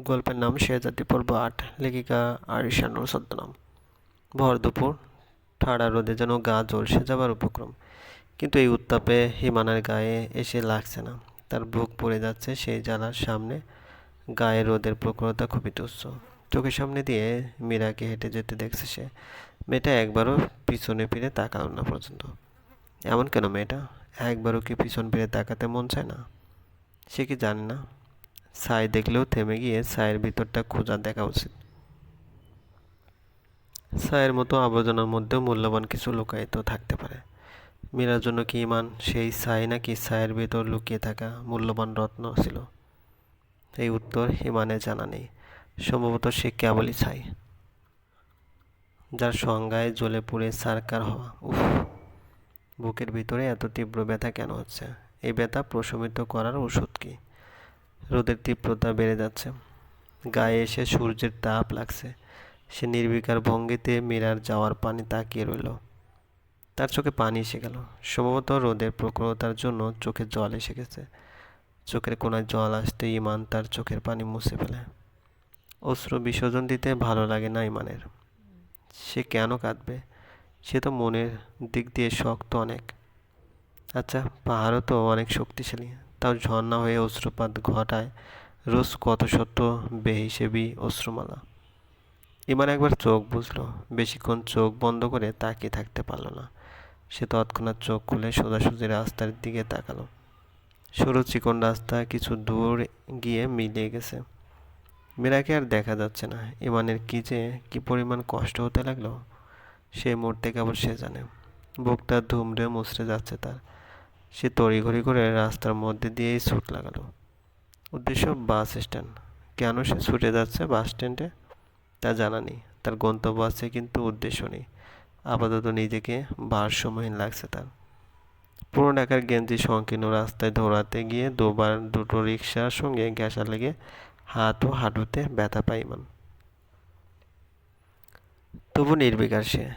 গল্পের নাম শেহজাদি পর্ব আট, লেখিকা আরিশানুর ছদ্মনাম ভর দুপুর, ঠাড়া রোদে যেন গা জ্বলসে যাবার উপক্রম। কিন্তু এই উত্তাপে হিমানার গায়ে এসে লাগছে না। তার বুক পড়ে যাচ্ছে সেই জ্বালার সামনে। গায়ে রোদের প্রখরতা খুবই তুচ্ছ। চোখের সামনে দিয়ে মীরাকে হেঁটে যেতে দেখছে সে। মেয়েটা একবারও পিছনে ফিরে তাকালো না পর্যন্ত। এমন কেন মেয়েটা? একবারও কি পিছন ফিরে তাকাতে মন চায় না? সে কি জানে না? ছাই দেখলেও থেমে গিয়ে ছায়ের ভিতরটা খোঁজা দেখা উচিত। ছায়ের মতো আবর্জনার মধ্যেও মূল্যবান কিছু লুকায়িত থাকতে পারে। মীরার জন্য কি ইমান? সেই ছাই নাকি ছায়ের ভিতর লুকিয়ে থাকা মূল্যবান রত্ন ছিল? এই উত্তর ইমানে জানা নেই। সম্ভবত সে কেবলই ছাই। যার সংজ্ঞায় জ্বলে পুড়ে সারকার হওয়া। উফ, বুকের ভিতরে এত তীব্র ব্যথা কেন হচ্ছে? এই ব্যথা প্রশমিত করার ওষুধ কি? রোদের তীব্রতা বেড়ে যাচ্ছে। গায়ে এসে সূর্যের তাপ লাগছে। সে নির্বিকার ভঙ্গিতে মীরার যাওয়ার পানি তাকিয়ে রইল। তার চোখে পানি এসে গেল। সম্ভবত রোদের প্রখরতার জন্য চোখে জল এসে গেছে। চোখের কোনায় জল আসতে ইমান তার চোখের পানি মুছে ফেলে। অশ্রু বিসর্জন দিতে ভালো লাগে না ইমানের। সে কেন কাঁদবে? সে তো মনের দিক দিয়ে শক্ত অনেক। আচ্ছা পাহাড়ও তো অনেক শক্তিশালী। তাও ঝর্ণা হয়ে অশ্রুপাত ঘটায়। রোজ কত শত বেহিসেবি অশ্রুমালা। ইমান একবার চোখ বুঝলো, বেশিক্ষণ চোখ বন্ধ করে তাকিয়ে থাকতে পারল না। সে তৎক্ষণাৎ চোখ খুলে সোজাসুজি রাস্তার দিকে তাকালো। সরু চিকন রাস্তা কিছু দূর গিয়ে মিলিয়ে গেছে। মীরাকে আর দেখা যাচ্ছে না। ইমানের কি যে কি পরিমাণ কষ্ট হতে লাগল, সে মুহূর্তে কেবল সে জানে। বুকটা ধুমড়ে মুচড়ে যাচ্ছে তার। সে তড়িঘড়ি করে রাস্তার মধ্যে দিয়েই ছুট লাগালো। উদ্দেশ্য বাস স্ট্যান্ড। কেন সে ছুটে যাচ্ছে বাস স্ট্যান্ডে? তা জানা নেই। তার গন্তব্য আছে কিন্তু উদ্দেশ্য নেই। আপাতত নিজেকে ভারসাম্যহীন লাগছে তার। পুরো ঢাকার গেঞ্জি সংকীর্ণ রাস্তায় দৌড়াতে গিয়ে দুবার দুটো রিক্সার সঙ্গে ঘেঁষা লেগে হাত ও হাঁটুতে ব্যথা পাই ইমান। তবু নির্বিকার সে।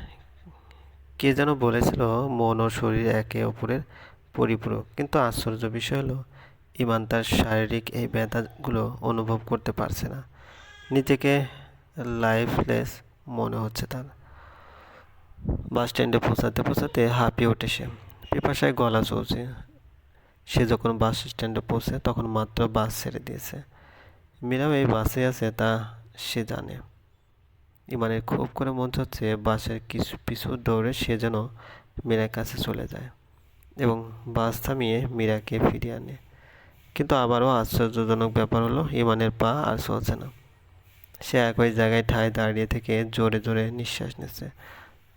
কে যেন বলেছিল, মন ও শরীর একে অপরের পরিপূরক। কিন্তু আশ্চর্য বিষয় হলো, ইমান তার শারীরিক এই ব্যথাগুলো অনুভব করতে পারছে না। নিজেকে লাইফলেস মনে হচ্ছে তার। বাস স্ট্যান্ডে পৌঁছাতে পৌঁছাতে হাঁপিয়ে ওঠে সে। পিপাসায় গলা চলছে। সে যখন বাস স্ট্যান্ডে পৌঁছে, তখন মাত্র বাস ছেড়ে দিয়েছে। মীরাও এই বাসে আছে তা সে জানে। ইমানের খুব করে মন হচ্ছে বাসের কিছু পিছু দৌড়ে সে যেন মীরার কাছে চলে যায়। এবং বাস থামিয়ে মীরাকে ফিরিয়ে আনে। কিন্তু আবারও আশ্চর্যজনক ব্যাপার হলো, ইমানের পা আর চলছে না। সে একই জায়গায় ঠায় দাঁড়িয়ে থেকে জোরে জোরে নিঃশ্বাস নিচ্ছে।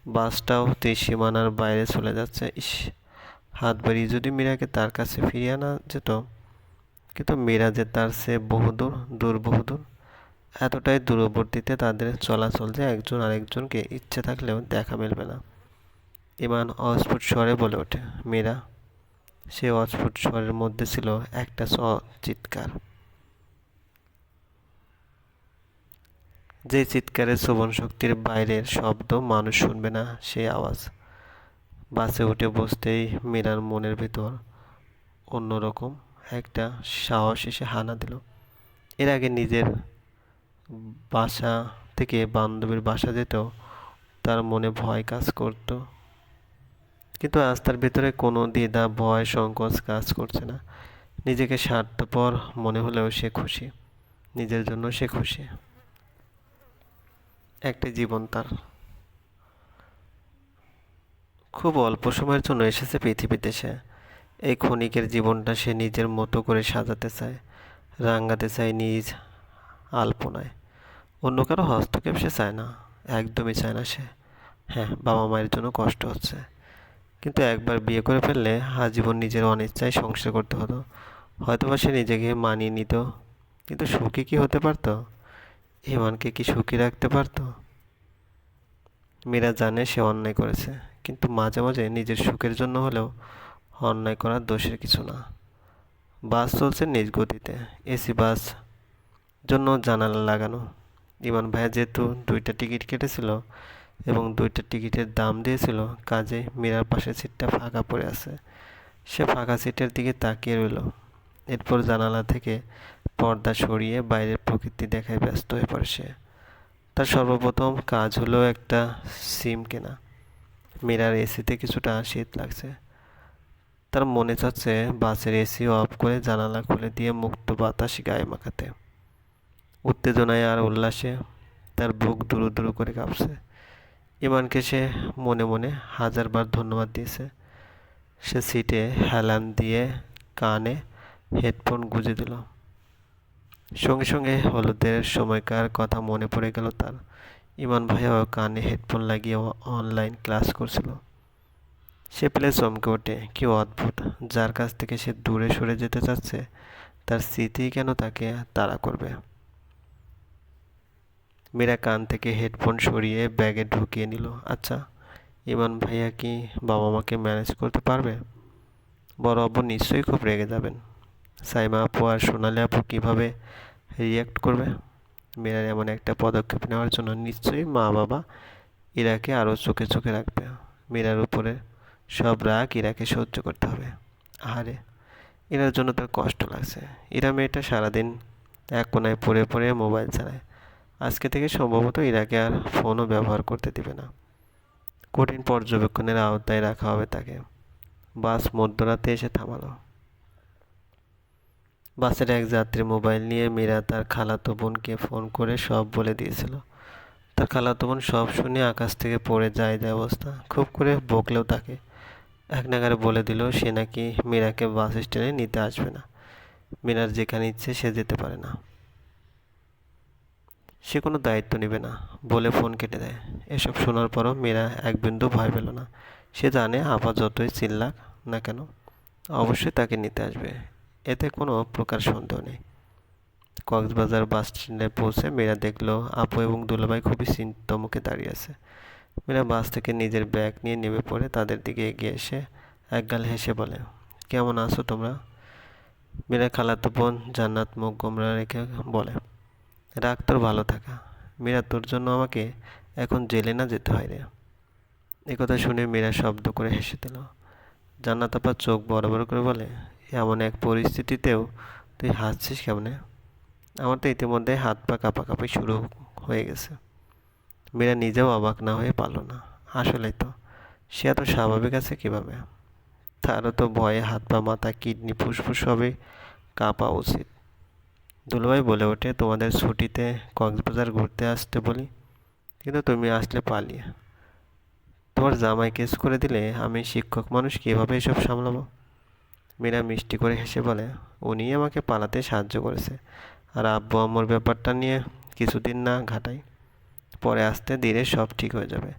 বাসটাও তে সীমানার বাইরে চলে যাচ্ছে। ইস, হাত বাড়িয়ে যদি মীরাকে তার কাছে ফিরিয়ে আনা যেত, কিন্তু মীরা যে তার সে বহুদূর দূর বহুদূর এতটাই দূরবর্তীতে তাদের চলাচল যে একজন আরেকজনকে ইচ্ছে থাকলেও দেখা মিলবে না। ইমান অস্ফুট স্বরে বলে ওঠে। মীরা, সে অস্ফুট স্বরের মধ্যে ছিল একটা চিৎকার যে চিৎকারের শ্রবণ শক্তির বাইরের শব্দ মানুষ শুনবে না, সেই আওয়াজ। বাসে উঠে বসতেই মীরার মনের ভেতর অন্যরকম একটা সাহস এসে হানা দিল। এর আগে নিজের বাসা থেকে বান্ধবীর বাসা যেতেও তার মনে ভয় কাজ করত। কিন্তু আজ তার ভেতরে কোনো দ্বিধা, ভয়, সংকোচ কাজ করছে না। নিজেকে স্বার্থপর মনে হলেও সে খুশি। নিজের জন্য সে খুশি। একটা জীবন তার। খুব অল্প সময়ের জন্য এসেছে পৃথিবীতে সে। এই ক্ষণিকের জীবনটা সে নিজের মতো করে সাজাতে চায় রাঙ্গাতে চায় নিজ আলপনায়। অন্য কারও হস্তক্ষেপ সে চায় না, একদমই চায় না সে। হ্যাঁ বাবা মায়ের জন্য কষ্ট হচ্ছে। কিন্তু একবার বিয়ে করে ফেললে আজীবন নিজের অনিচ্ছায় সংসার করতে হতো। হয়তোবা সে নিজেকে মানিয়ে নিত, কিন্তু সুখী কি হতে পারতো? ইমানকে কি সুখী রাখতে পারতো? মীরা জানে সে অন্যায় করেছে, কিন্তু মাঝে মাঝে নিজের সুখের জন্য হলেও অন্যায় করার দোষের কিছু না। বাস চলছে নিজ গতিতে, এসি, বাস জন্য জানালা লাগানো। ইমান ভাইয়া যেহেতু দুইটা টিকিট কেটেছিল এবং দুইটা টিকিটের দাম দিয়েছিল, কাজে মীরার পাশের সিটটা ফাঁকা পড়ে আছে। সে ফাঁকা সিটের দিকে তাকিয়ে রইল। এরপর জানালা থেকে পর্দা সরিয়ে বাইরের প্রকৃতি দেখায় ব্যস্ত হয়ে পড়ে সে। তার সর্বপ্রথম কাজ হলো একটা সিম কেনা। মীরার এসিতে কিছুটা শীত লাগছে। তার মনে চাচ্ছে বাসের এসি অফ করে জানালা খুলে দিয়ে মুক্ত বাতাস গায়ে মাখাতে। উত্তেজনায় আর উল্লাসে তার বুক দুরু দুরু করে কাঁপছে। ইমানকে সে মনে মনে হাজারবার ধন্যবাদ দিয়েছে। সে সিটে হেলান দিয়ে কানে হেডফোন গুঁজে দিল। সঙ্গে সঙ্গে হলুদের সময়কার কথা মনে পড়ে গেল তার। ইমান ভাইয়াও কানে হেডফোন লাগিয়ে অনলাইন ক্লাস করছিল। সে প্লে চমকে ওঠে, কি অদ্ভুত। যার কাছ থেকে সে দূরে সরে যেতে চাচ্ছে, তার স্মৃতি কেন তাকে তাড়া করবে? মীরা কান থেকে হেডফোন সরিয়ে ব্যাগে ঢুকিয়ে নিল। আচ্ছা ইমান ভাইয়া কি বাবা মাকে ম্যানেজ করতে পারবে? বড় আব্বু নিশ্চয়ই খুব রেগে যাবেন। সাইমা আপু আর সোনালি আপু কীভাবে রিয়্যাক্ট করবে? মীরার এমন একটা পদক্ষেপ নেওয়ার জন্য নিশ্চয়ই মা বাবা ইরাকে আরও চোখে চোখে রাখবে। মীরার উপরে সব রাগ ইরাকে সহ্য করতে হবে। আহারে, ইরার জন্য তার কষ্ট লাগছে। ইরা মেয়েটা সারাদিন এক কোনায় পড়ে পড়ে মোবাইল চালায়। আজকে থেকে সম্ভবত ইরাকে আর ফোনও ব্যবহার করতে দিবে না। কঠিন পর্যবেক্ষণের আওতায় রাখা হবে তাকে। বাস মধ্যরাতে এসে থামালো। বাসের এক যাত্রী মোবাইল নিয়ে মীরা তার খালাতো বোনকে ফোন করে সব বলে দিয়েছিল। তার খালাতো বোন সব শুনে আকাশ থেকে পড়ে যায় যে অবস্থা। খুব করে বকলেও তাকে। এক নাগারে বলে দিল, সে নাকি মীরাকে বাস স্ট্যান্ডে নিতে আসবে না। মীরার যেখানে ইচ্ছে সে যেতে পারে না। সে কোনো দায়িত্ব নেবে না, বলে ফোন কেটে দেয়। এসব শোনার পরও মীরা এক বিন্দু ভয় পেল না। সে জানে আপা যতই চিল্লাক না কেন, অবশ্যই তাকে নিতে আসবে। এতে কোনো প্রকার সন্দেহ নেই। কক্সবাজার বাস স্ট্যান্ডে পৌঁছে মীরা দেখল আপু এবং দুলাভাই খুবই চিন্তিত মুখে দাঁড়িয়ে আছে। মীরা বাস থেকে নিজের ব্যাগ নিয়ে নেমে পড়ে তাদের দিকে এগিয়ে এসে একগাল হেসে বলে, কেমন আছো তোমরা? মীরা খালাতো বোন জান্নাত মুখ গোমরা রেখে বলে রাগ তোর ভালো থাকা। মীরা, তোর জন্য আমাকে এখন জেলে না যেতে হয় রে। কথা শুনে মীরা শব্দ করে হেসে দিল। জান্নাত আপা চোখ বড় করে বলে, এমন এক পরিস্থিতিতেও তুই হাসছিস কেমনে? আমার তো ইতিমধ্যে হাত পা কাঁপাকাঁপি শুরু হয়ে গেছে। মীরা নিজেও অবাক না হয়ে পারল না। আসলেই তো, সে এত স্বাভাবিক আছে কীভাবে? তারও তো ভয়ে হাত পা, মাথা, কিডনি, ফুসফুস হবে কাঁপা উচিত। দুলভাই বলে ওঠে, তোমাদের ছুটিতে কক্সবাজার ঘুরতে আসতে বলি? কিন্তু তুমি আসলে পালিয়ে। তোমার জামাই কেস করে দিলে আমি শিক্ষক মানুষ কীভাবে এসব সামলাবো? মীরা মিষ্টি করে হেসে বলে, উনি আমাকে পালাতে সাহায্য করেছে। আর আব্বু আম্মুর ব্যাপারটা নিয়ে কিছুদিন না ঘাটাই। পরে আসতে ধীরে সব ঠিক হয়ে যাবে।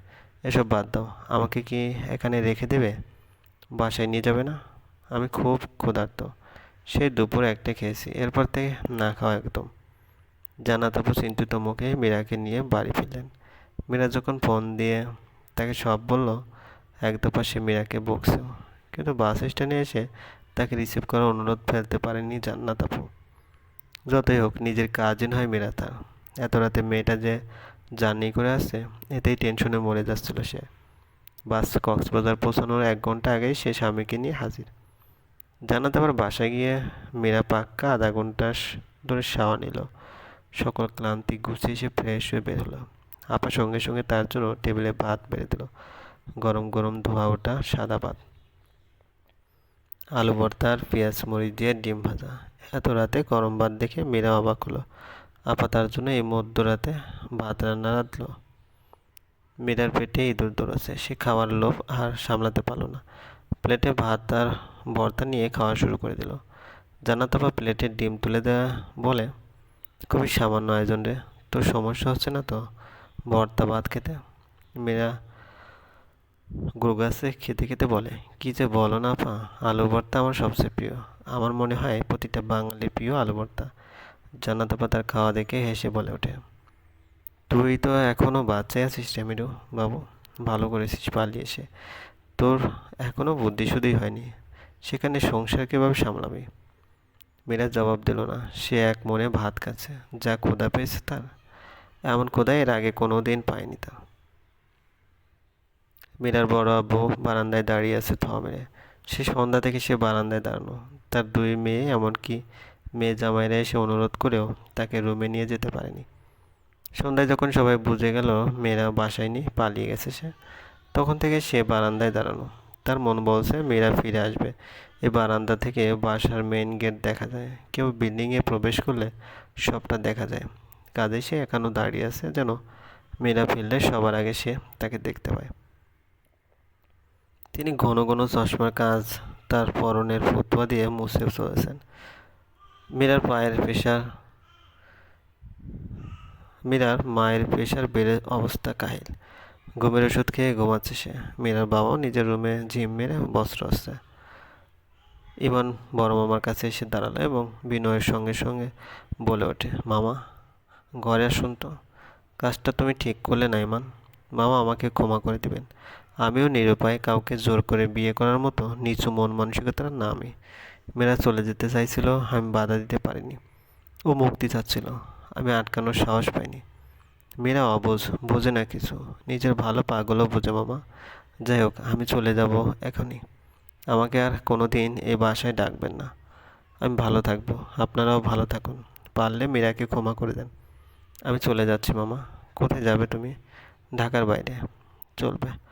এসব বাদ দাও। আমাকে কি এখানে রেখে দেবে? বাসায় নিয়ে যাবে না? আমি খুব ক্ষুধার্ত। সেই দুপুর একটা খেয়েছি। এরপর থেকে না খাওয়া একদম। জানা তারপর চিন্তিত মুখে মীরাকে নিয়ে বাড়ি ফিরলেন। মীরা যখন ফোন দিয়ে তাকে সব বলল, এক দফা সে মীরাকে বকছেও কিন্তু বাস স্ট্যান্ডে এসে তাকে রিসিভ করার অনুরোধ ফেলতে পারেনি জান্নাত আপু। যতই হোক, নিজের কাজিন হয় মীরা তার। এত রাতে মেয়েটা যে জার্নি করে আসছে, এতেই টেনশনে মরে যাচ্ছিল সে। বাস কক্সবাজার পৌঁছানোর এক ঘণ্টা আগেই সে স্বামীকে নিয়ে হাজির। জানাতে আবার বাসায় গিয়ে মীরা পাক্কা আধা ঘণ্টা ধরে শাওয়া নিল। সকল ক্লান্তি গুছিয়ে সে ফ্রেশ হয়ে বের হলো। আপা সঙ্গে সঙ্গে তার জন্য টেবিলে ভাত বেড়ে দিল। গরম গরম ধোয়া ওঠা সাদা ভাত। আলু ভর্তা আর পেঁয়াজ মরিচ দিয়ে ডিম ভাজা। এত রাতে গরম ভাত দেখে মীরা অবাক হলো। আপা তার জন্য এই মধ্যরাতে ভাত রান্না রাঁধলো। মীরার পেটে ইঁদুর দৌড়াচ্ছে। সে খাওয়ার লোভ আর সামলাতে পারল না। প্লেটে ভাত আর ভর্তা নিয়ে খাওয়া শুরু করে দিল। জানাতপা প্লেটে ডিম তুলে দেওয়া বলে, খুবই সামান্য আয়োজন রে, তোর সমস্যা হচ্ছে না তো? ভর্তা, ভাত খেতে? মেয়েরা গুরু গাছে খেতে খেতে বলে, কি যে বলো না পা আলু ভর্তা আমার সবচেয়ে প্রিয়। আমার মনে হয় প্রতিটা বাঙালির প্রিয় আলু ভর্তা। জানাতে তার খাওয়া দেখে হেসে বলে ওঠে, তুই তো এখনও বাচ্চাই আছিস রেমিডু বাবু, ভালো করেছিস পালিয়ে এসে। তোর এখনও বুদ্ধি শুধুই হয়নি। সেখানে সংসার কীভাবে সামলাবি? মীরা জবাব দিল না। সে এক মনে ভাত খাচ্ছে। যা ক্ষুদা পেয়েছে তার, এমন ক্ষুদা এর আগে কোনো দিন পায়নি তা মীরার বড় আব্বু বারান্দায় দাঁড়িয়ে আছে থ মেরে। সে সন্ধ্যা থেকে সে বারান্দায় দাঁড়ানো তার দুই মেয়ে, এমনকি মেয়ে জামাইরা এসে অনুরোধ করেও তাকে রুমে নিয়ে যেতে পারেনি। সন্ধ্যায় যখন সবাই বুঝে গেল, মেয়েরা বাসায় নেই, পালিয়ে গেছে সে, তখন থেকে সে বারান্দায় দাঁড়ানো তার মন বলছে মেয়েরা ফিরে আসবে। এই বারান্দা থেকে বাসার মেইন গেট দেখা যায়। কেউ বিল্ডিংয়ে প্রবেশ করলে সবটা দেখা যায়। কাজে সে এখনও দাঁড়িয়ে আছে যেন মেয়েরা ফিরলে সবার আগে সে তাকে দেখতে পায়। তিনি ঘন ঘন চশমার কাজ তার পরনের ফতুয়া দিয়ে মুছে চলেছেন মীরার পায়ের প্রেশার মীরার মায়ের প্রেশার বেড়ে অবস্থা কাহিল। ঘুমের ওষুধ খেয়ে ঘুমাচ্ছে সে। মীরার বাবাও নিজের রুমে ঝিম মেরে বস্ত্র আসছে ইমান বড় মামার কাছে এসে দাঁড়াল এবং বিনয়ের সঙ্গে সঙ্গে বলে ওঠে, মামা, ঘরে আসুন তো। কাজটা তুমি ঠিক করলে না ইমান। মামা আমাকে ক্ষমা করে দিবেন। আমিও নিরুপায় কাউকে জোর করে বিয়ে করার মতো নিচু মন মানসিকতার না আমি। মেয়েরা চলে যেতে চাইছিল, আমি বাধা দিতে পারিনি। ও মুক্তি চাচ্ছিল। আমি আটকানোর সাহস পাইনি। মেয়েরা অবোঝ, বোঝে না কিছু। নিজের ভালো পাগলও বোঝে, মামা। যাই হোক, আমি চলে যাব এখনই। আমাকে আর কোনো দিন এই বাসায় ডাকবেন না। আমি ভালো থাকব। আপনারাও ভালো থাকুন। পারলে মীরাকে ক্ষমা করে দেন। আমি চলে যাচ্ছি, মামা। কোথায় যাবে তুমি? ঢাকার বাইরে। চলবে।